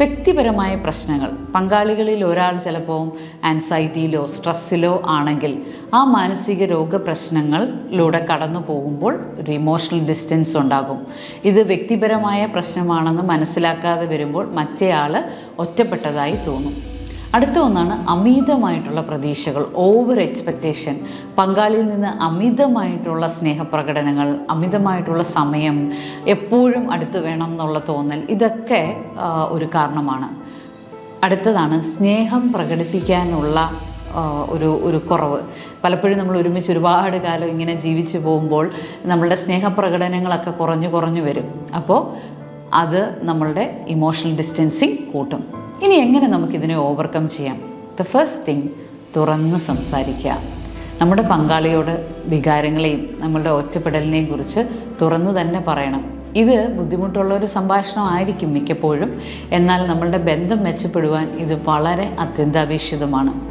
വ്യക്തിപരമായ പ്രശ്നങ്ങൾ. പങ്കാളികളിൽ ഒരാൾ ചിലപ്പോൾ ആൻസൈറ്റിയിലോ സ്ട്രെസ്സിലോ ആണെങ്കിൽ ആ മാനസിക രോഗ പ്രശ്നങ്ങളിലൂടെ കടന്നു പോകുമ്പോൾ ഒരു ഇമോഷണൽ ഡിസ്റ്റൻസ് ഉണ്ടാകും. ഇത് വ്യക്തിപരമായ പ്രശ്നമാണെന്ന് മനസ്സിലാക്കാതെ വരുമ്പോൾ മറ്റേയാൾ ഒറ്റപ്പെട്ടതായി തോന്നും. അടുത്ത ഒന്നാണ് അമിതമായിട്ടുള്ള പ്രതീക്ഷകൾ ഓവർ എക്സ്പെക്റ്റേഷൻ പങ്കാളിയിൽ നിന്ന് അമിതമായിട്ടുള്ള സ്നേഹപ്രകടനങ്ങൾ അമിതമായിട്ടുള്ള സമയം എപ്പോഴും അടുത്ത് വേണം എന്നുള്ള തോന്നൽ ഇതൊക്കെ ഒരു കാരണമാണ്. അടുത്തതാണ് സ്നേഹം പ്രകടിപ്പിക്കാനുള്ള ഒരു ഒരു കുറവ്. പലപ്പോഴും നമ്മൾ ഒരുമിച്ച് ഒരുപാട് കാലം ഇങ്ങനെ ജീവിച്ചു പോകുമ്പോൾ നമ്മളുടെ സ്നേഹപ്രകടനങ്ങളൊക്കെ കുറഞ്ഞു കുറഞ്ഞു വരും. അപ്പോൾ അത് നമ്മളുടെ ഇമോഷണൽ ഡിസ്റ്റൻസിങ് കൂട്ടും. ഇനി എങ്ങനെ നമുക്കിതിനെ ഓവർകം ചെയ്യാം? ദ ഫസ്റ്റ് തിങ് തുറന്ന് സംസാരിക്കുക. നമ്മുടെ പങ്കാളിയോട് വികാരങ്ങളെയും നമ്മളുടെ ഒറ്റപ്പെടലിനെയും കുറിച്ച് തുറന്നു തന്നെ പറയണം. ഇത് ബുദ്ധിമുട്ടുള്ള ഒരു സംഭാഷണമായിരിക്കും മിക്കപ്പോഴും. എന്നാൽ നമ്മളുടെ ബന്ധം മെച്ചപ്പെടുവാൻ ഇത് വളരെ അത്യന്താപേക്ഷിതമാണ്.